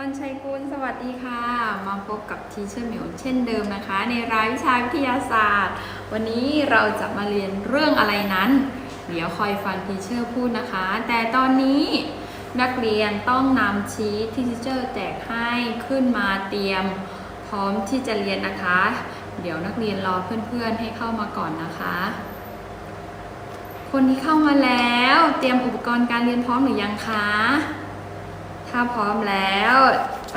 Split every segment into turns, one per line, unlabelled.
วันชัยกุลสวัสดีค่ะ มาพบกับทีเชอร์หมิวเช่นเดิมนะคะ ในรายวิชาวิทยาศาสตร์ วันนี้เราจะมาเรียนเรื่องอะไรนั้น เดี๋ยวคอยฟังทีเชอร์พูดนะคะ แต่ตอนนี้นักเรียนต้องนำชีทที่ทีเชอร์แจกให้ขึ้นมาเตรียม พร้อมที่จะเรียนนะคะ เดี๋ยวนักเรียนรอเพื่อนๆให้เข้ามาก่อนนะคะ คนที่เข้ามาแล้ว เตรียมอุปกรณ์การเรียนพร้อมหรือยังคะ ถ้าพร้อมแล้ว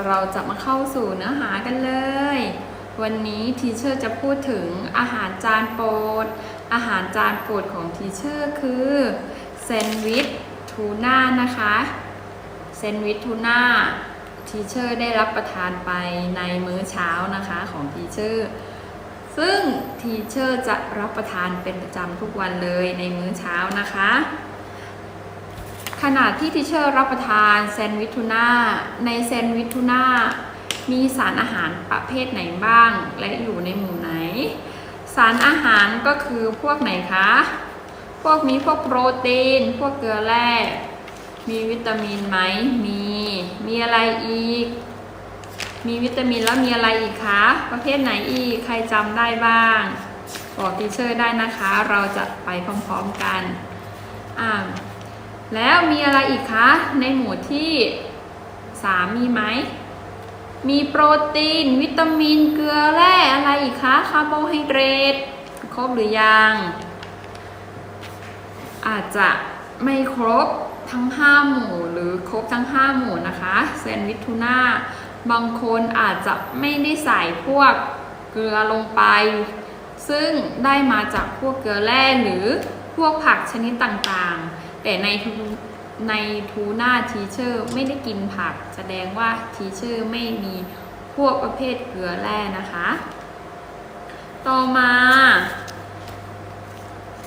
เราจะมาเข้าสู่เนื้อหากันเลย วันนี้ทีเชอร์จะพูดถึงอาหารจานโปรด อาหารจานโปรดของทีเชอร์คือแซนด์วิชทูน่านะคะแซนด์วิชทูน่าทีเชอร์ได้รับประทานไปในมื้อเช้านะคะของทีเชอร์ ซึ่งทีเชอร์จะรับประทานเป็นประจำทุกวันเลยในมื้อเช้านะคะ ขณะที่ทิเชอร์รับประทานแซนด์วิชทูน่าในแซนด์วิชทูน่ามีสารอาหารประเภทไหนบ้าง และอยู่ในหมู่ไหน สารอาหารก็คือพวกไหนคะ พวกมีพวกโปรตีน พวกเกลือแร่มีวิตามินไหมมี มีอะไรอีก มีวิตามินแล้วมีอะไรอีกคะ ประเภทไหนอีก ใครจำได้บ้างบอกทีเชอร์ได้นะคะ เราจะไปพร้อมๆกันอ่า แล้วมีอะไรอีกคะ ในหมู่ที่สามมีไหม มีโปรตีน วิตามิน เกลือแร่อะไรอีกคะ คาร์โบไฮเดรต ครบหรือยัง อาจจะไม่ครบทั้ง 5 หมู่หรือครบทั้ง 5 หมู่นะคะแซนด์วิชทูน่าบางคนอาจจะไม่ได้ใส่พวกเกลือลงไป ซึ่งได้มาจากพวกเกลือแร่หรือพวกผักชนิดต่างๆ แต่ในทูในทูน่าทีเชอร์ไม่ได้กินผัก แสดงว่าทีเชอร์ไม่มีพวกประเภทเกลือแร่นะคะ ต่อมา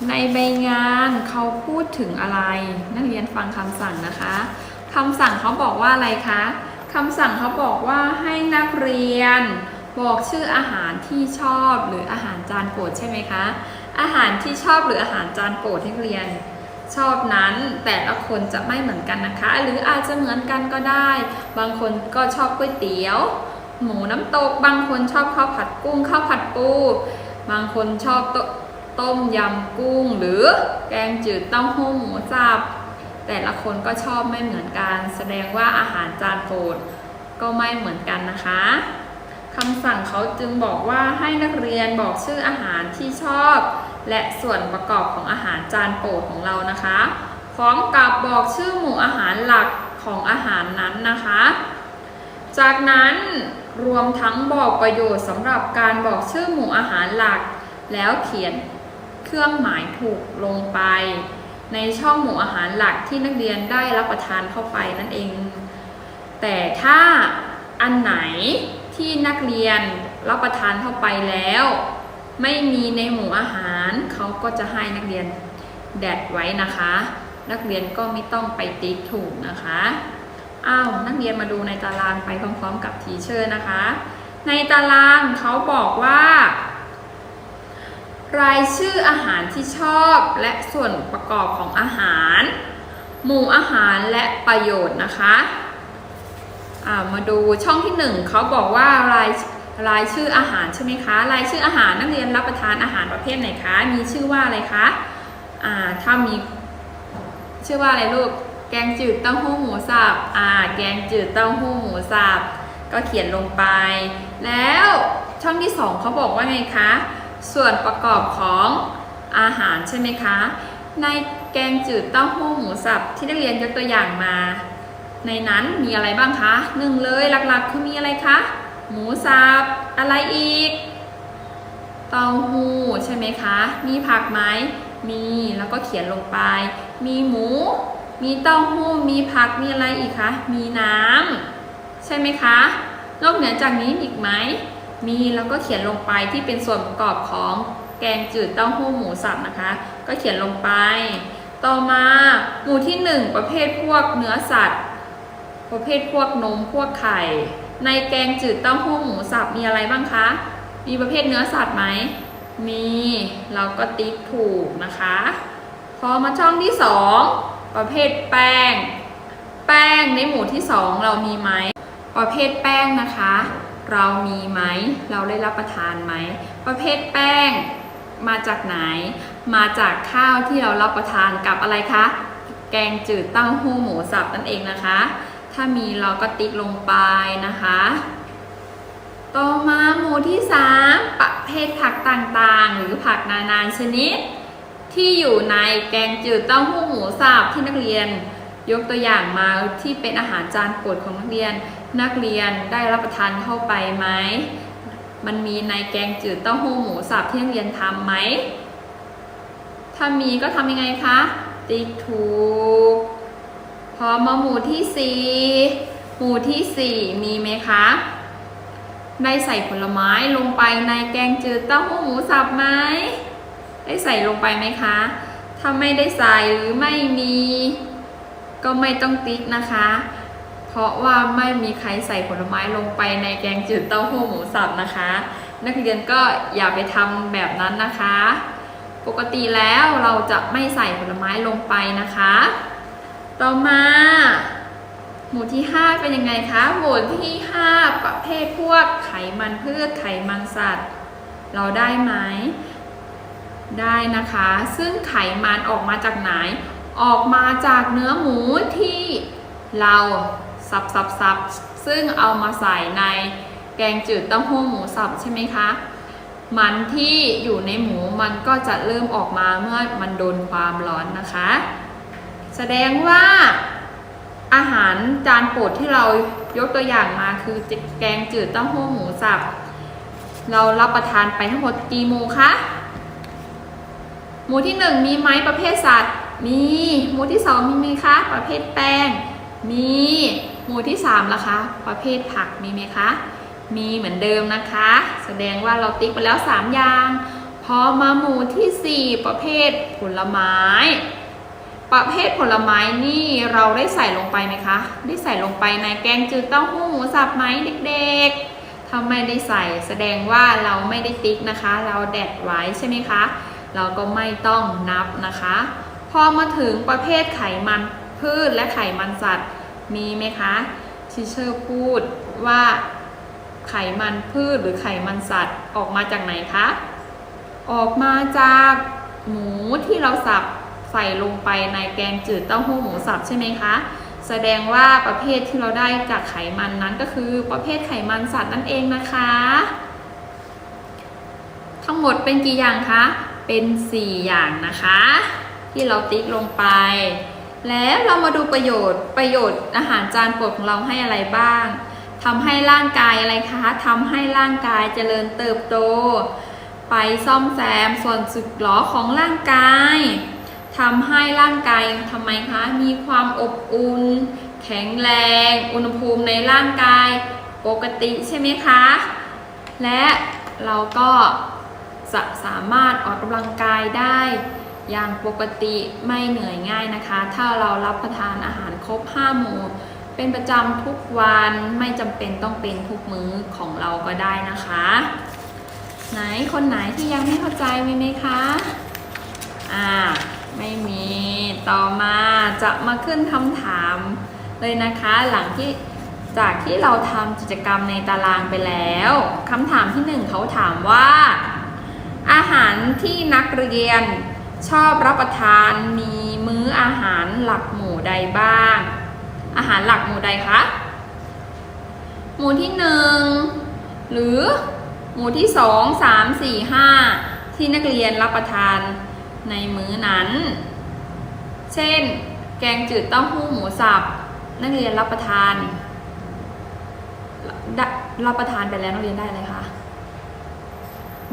ในใบงานเขาพูดถึงอะไร นักเรียนฟังคำสั่งนะคะคำสั่งเขาบอกว่าอะไรคะคำสั่งเขาบอกว่าให้นักเรียนบอกชื่ออาหารที่ชอบหรืออาหารจานโปรดใช่ไหมคะ อาหารที่ชอบหรืออาหารจานโปรดให้เรียน ชอบนั้นแต่ละคนจะไม่เหมือนกันนะคะ หรืออาจจะเหมือนกันก็ได้ บางคนก็ชอบก๋วยเตี๋ยว หมูน้ำตก บางคนชอบข้าวผัดกุ้งข้าวผัดปู บางคนชอบตต้มยำกุ้ง หรือแกงจืดเต้าหู้หมูสับแต่ละคนก็ชอบไม่เหมือนกัน แสดงว่าอาหารจานโปรดก็ไม่เหมือนกันนะคะคำสั่งเขาจึงบอกว่าให้นักเรียนบอกชื่ออาหารที่ชอบ และส่วนประกอบของอาหารจานโปรดของเรานะคะ พร้อมกับบอกชื่อหมู่อาหารหลักของอาหารนั้นนะคะ จากนั้นรวมทั้งบอกประโยชน์สำหรับการบอกชื่อหมู่อาหารหลัก แล้วเขียนเครื่องหมายถูกลงไป ในช่องหมู่อาหารหลักที่นักเรียนได้รับประทานเข้าไปนั่นเอง แต่ถ้าอันไหนที่นักเรียนรับประทานเข้าไปแล้ว ไม่มีในหมู่อาหาร เขาก็จะให้นักเรียนแดดไว้นะคะ นักเรียนก็ไม่ต้องไปติ๊กถูกนะคะอ้าวนักเรียนมาดูในตารางไปพร้อมๆกับทีเชอร์นะคะ ในตารางเขาบอกว่า รายชื่ออาหารที่ชอบและส่วนประกอบของอาหาร หมู่อาหารและประโยชน์นะคะามาดูช่องที่หนึ่งเขาบอกว่าราย รายชื่ออาหารใช่ไหมคะ รายชื่ออาหารนักเรียนรับประทานอาหารประเภทไหนคะ มีชื่อว่าอะไรคะ อ่า ถ้ามีชื่อว่าอะไรลูก แกงจืดเต้าหู้หมูสับ อ่า แกงจืดเต้าหู้หมูสับ ก็เขียนลงไป แล้วช่องที่สองเขาบอกว่าไงคะ ส่วนประกอบของอาหารใช่ไหมคะ ในแกงจืดเต้าหู้หมูสับที่นักเรียนยกตัวอย่างมา ในนั้นมีอะไรบ้างคะหนึ่งเลยหลักๆคือมีอะไรคะ หมูสับอะไรอีกเต้าหู้ใช่ไหมคะ มีผักไหมมีแล้วก็เขียนลงไป มีหมู มีเต้าหู้ มีผักมีอะไรอีกคะ มีน้ำใช่ไหมคะ นอกเหนือจากนี้อีกไหม มีแล้วก็เขียนลงไปที่เป็นส่วนประกอบของแกงจืดเต้าหู้หมูสับนะคะ ก็เขียนลงไป ต่อมาหมู่ที่หนึ่งประเภทพวกเนื้อสัตว์ ประเภทพวกนมพวกไข่ ในแกงจืดเต้าหู้หมูสับมีอะไรบ้างคะ มีประเภทเนื้อสัตว์ไหม มี เราก็ติ๊กถูกนะคะ พอมาช่องที่สองประเภทแป้ง แป้งในหมู่ที่สองเรามีไหม ประเภทแป้งนะคะ เรามีไหม เราได้รับประทานไหม ประเภทแป้งมาจากไหน มาจากข้าวที่เรารับประทานกับอะไรคะ แกงจืดเต้าหู้หมูสับนั่นเองนะคะ ถ้ามีเราก็ติ๊กลงไปนะคะ ต่อมาหมู่ที่ 3 ประเภทผักต่างๆ หรือผักนานาชนิด ที่อยู่ในแกงจืดเต้าหู้หมูสับที่นักเรียน ยกตัวอย่างมาที่เป็นอาหารจานโปรดของนักเรียนนักเรียนได้รับประทานเข้าไปไหม มันมีในแกงจืดเต้าหู้หมูสับที่นักเรียนทำไหม ถ้ามีก็ทำยังไงคะ ติ๊กถูก อมาหมู่ที่ 4 หมู่ที่ 4 มีไหมคะ ได้ใส่ผลไม้ลงไปในแกงจืดเต้าหู้หมูสับไหม ได้ใส่ลงไปไหมคะ ถ้าไม่ได้ใส่หรือไม่มี ก็ไม่ต้องติ๊กนะคะ เพราะว่าไม่มีใครใส่ผลไม้ลงไปในแกงจืดเต้าหู้หมูสับนะคะ นักเรียนก็อย่าไปทำแบบนั้นนะคะ ปกติแล้วเราจะไม่ใส่ผลไม้ลงไปนะคะ ต่อมา หมู่ที่ 5 เป็นยังไงคะ หมู่ที่ 5 ประเภทพวกไขมันพืชไขมันสัตว์ เราได้ไหม ได้นะคะ ซึ่งไขมันออกมาจากไหน ออกมาจากเนื้อหมูที่เราสับสับสับซึ่งเอามาใส่ในแกงจืดเต้าหู้หมูสับใช่ไหมคะ มันที่อยู่ในหมูมันก็จะเริ่มออกมาเมื่อมันโดนความร้อนนะคะ แสดงว่าอาหารจานโปรดที่เรายกตัวอย่างมาคือแกงจืดเต้าหู้หมูสับ เรารับประทานไปทั้งหมดกี่หมูคะหมูที่หนึ่งมีไหมประเภทสัตว์มีหมูที่สองมีไหมคะ ประเภทแป้งมีหมู่ที่สามล่ะคะ ประเภทผักมีไหมคะ มีเหมือนเดิมนะคะ แสดงว่าเราติ๊กไปแล้ว 3 อย่าง พอมาหมู่ทีสี่4 ประเภทผลไม้ ประเภทผลไม้นี่เราได้ใส่ลงไปไหมคะ ได้ใส่ลงไปในแกงจืดเต้าหู้หมูสับไหมเด็กๆถ้าไม่ได้ใส่แสดงว่าเราไม่ได้ติ๊กนะคะ เราแดดไว้ใช่ไหมคะ เราก็ไม่ต้องนับนะคะ พอมาถึงประเภทไขมันพืชและไขมันสัตว์มีไหมคะชิเชอร์พูดว่าไขมันพืชหรือไขมันสัตว์ออกมาจากไหนคะ ออกมาจากหมูที่เราสับ ใส่ลงไปในแกงจืดเต้าหู้หมูสับใช่ไหมคะ แสดงว่าประเภทที่เราได้จากไขมันนั้นก็คือประเภทไขมันสัตว์นั่นเองนะคะ ทั้งหมดเป็นกี่อย่างคะ เป็น 4 อย่างนะคะ ที่เราติ๊กลงไป แล้วเรามาดูประโยชน์ประโยชน์อาหารจานโปรดของเราให้อะไรบ้างทำให้ร่างกายอะไรคะทำให้ร่างกายเจริญเติบโต ไปซ่อมแซมส่วนสึกหรอของร่างกาย ทำให้ร่างกายทำไมคะ มีความอบอุ่น แข็งแรง อุณหภูมิในร่างกายปกติใช่ไหมคะ และเราก็จะสามารถออกกำลังกายได้ อย่างปกติไม่เหนื่อยง่ายนะคะ ถ้าเรารับประทานอาหารครบ 5 หมู่ เป็นประจำทุกวันไม่จำเป็นต้องเป็นทุกมื้อของเราก็ได้นะคะ ไหนคนไหนที่ยังไม่เข้าใจมีไหมคะ อ่า ไม่มีต่อมาจะมาขึ้นคำถามเลยนะคะหลังที่จากที่เราทำกิจกรรมในตารางไปแล้วคำถามที่หนึ่งเขาถามว่า อาหารที่นักเรียนชอบรับประทานมีมื้ออาหารหลักหมู่ใดบ้าง อาหารหลักหมู่ใดคะหมู่ที่หนึ่งหรือหมู่ที่สองสามสี่ห้าที่นักเรียนรับประทาน ในมื้อนั้น เช่น แกงจืดเต้าหู้หมูสับ นักเรียนรับประทานรับประทานไปแล้วนักเรียนได้อะไรคะ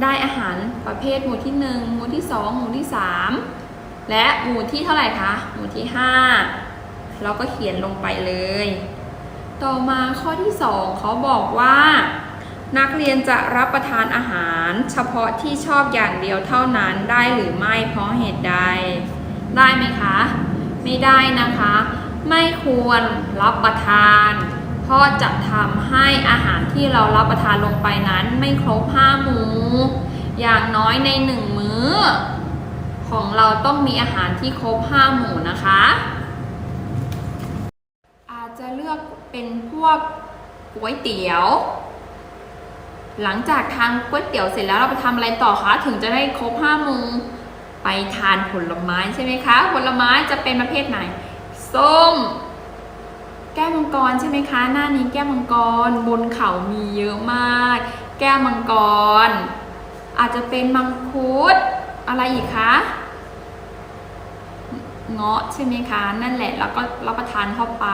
ได้อาหารประเภทหมู่ที่หนึ่งหมู่ที่สองหมู่ที่สามและหมู่ที่เท่าไหร่คะ หมู่ที่ห้าเราก็เขียนลงไปเลย ต่อมาข้อที่สองเขาบอกว่า นักเรียนจะรับประทานอาหาร เฉพาะที่ชอบอย่างเดียวเท่านั้นได้หรือไม่เพราะเหตุใด ได้ไหมคะ ไม่ได้นะคะ ไม่ควรรับประทาน เพราะจะทำให้อาหารที่เรารับประทานลงไปนั้น ไม่ครบห้าหมู่อย่างน้อยในหนึ่งมื้อ ของเราต้องมีอาหารที่ครบห้าหมู่นะคะ อาจจะเลือกเป็นพวกก๋วยเตี๋ยว หลังจากทานก๋วยเตี๋ยวเสร็จแล้วเราไปทำอะไรต่อคะถึงจะได้ครบห้าโมงไปทานผลไม้ใช่ไหมคะ ผลไม้จะเป็นประเภทไหน ส้ม แก้วมังกรใช่ไหมคะ หน้านี้แก้วมังกรบนเขามีเยอะมาก แก้วมังกร อาจจะเป็นมังคุดอะไรอีกคะเงาะใช่ไหมคะ นั่นแหละแล้วก็รับประทานเข้าไป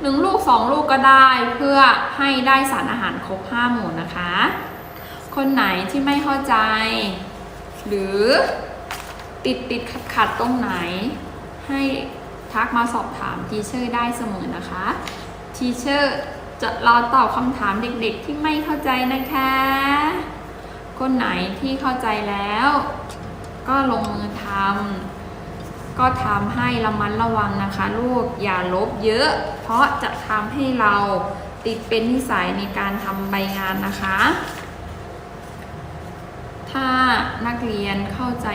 หนึ่งลูกสองลูกก็ได้เพื่อให้ได้สารอาหารครบห้าหมู่นะคะ คนไหนที่ไม่เข้าใจ หรือติดติดขัดขัดตรงไหน ให้ทักมาสอบถามทีเชอร์ได้เสมอนะคะทีเชอร์จะรอตอบคำถามเด็กๆที่ไม่เข้าใจนะคะ คนไหนที่เข้าใจแล้ว ก็ลงมือทำก็ทำให้ระมัดระวังนะคะ ลูกอย่าลบเยอะ เพราะจะทำให้เราติดเป็นนิสัยในการทำใบงานนะคะ ถ้านักเรียนเข้าใจ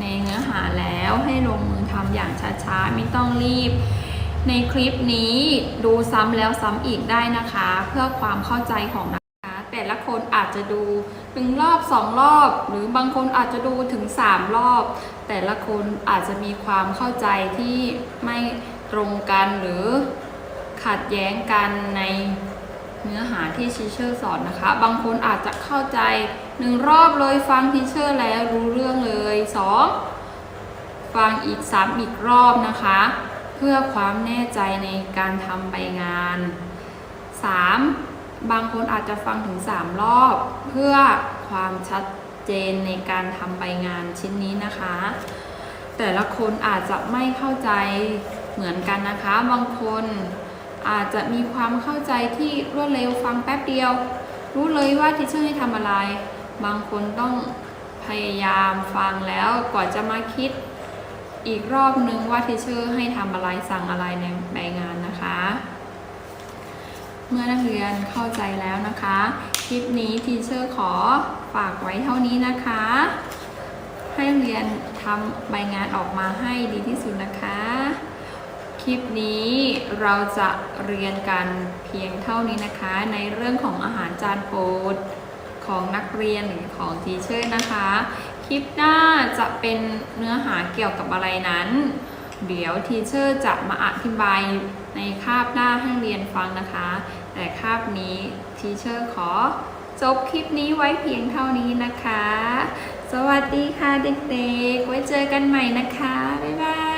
ในเนื้อหาแล้วให้ลงมือทำอย่างช้าๆ ไม่ต้องรีบ ในคลิปนี้ดูซ้ำแล้วซ้ำอีกได้นะคะ เพื่อความเข้าใจของนักเรียนนะคะ แต่ละคนอาจจะดูหนึ่งรอบสองรอบ หรือบางคนอาจจะดูถึงสามรอบ แต่ละคนอาจจะมีความเข้าใจที่ไม่ตรงกันหรือขัดแย้งกันในเนื้อหาที่ทีเชอร์สอนนะคะ บางคนอาจจะเข้าใจ หนึ่งรอบเลยฟังทีเชอร์แล้วรู้เรื่องเลยสองฟังอีกซ้ำอีกรอบนะคะ เพื่อความแน่ใจในการทำใบงาน 3. บางคนอาจจะฟังถึง 3 รอบ เพื่อความชัดเจนในการทำใบงานชิ้นนี้นะคะ แต่ละคนอาจจะไม่เข้าใจเหมือนกันนะคะ บางคนอาจจะมีความเข้าใจที่รวดเร็วฟังแป๊บเดียว รู้เลยว่าทิเชอร์ให้ทำอะไร บางคนต้องพยายามฟังแล้วกว่าจะมาคิดอีกรอบนึงว่าทิเชอร์ให้ทำอะไรสั่งอะไรในใบงานนะคะ เมื่อนักเรียนเข้าใจแล้วนะคะ คลิปนี้ทีเชอร์ขอฝากไว้เท่านี้นะคะ ให้เรียนทำใบงานออกมาให้ดีที่สุดนะคะ คลิปนี้เราจะเรียนกันเพียงเท่านี้นะคะ ในเรื่องของอาหารจานโปรด ของนักเรียนหรือของทีเชอร์นะคะ คลิปหน้าจะเป็นเนื้อหาเกี่ยวกับอะไรนั้น เดี๋ยวทีเชอร์จะมาอธิบายในคาบหน้าให้เรียนฟังนะคะ แต่คาบนี้ทีเชอร์ขอจบคลิปนี้ไว้เพียงเท่านี้นะคะ สวัสดีค่ะเด็กๆ ไว้เจอกันใหม่นะคะ บ๊ายบาย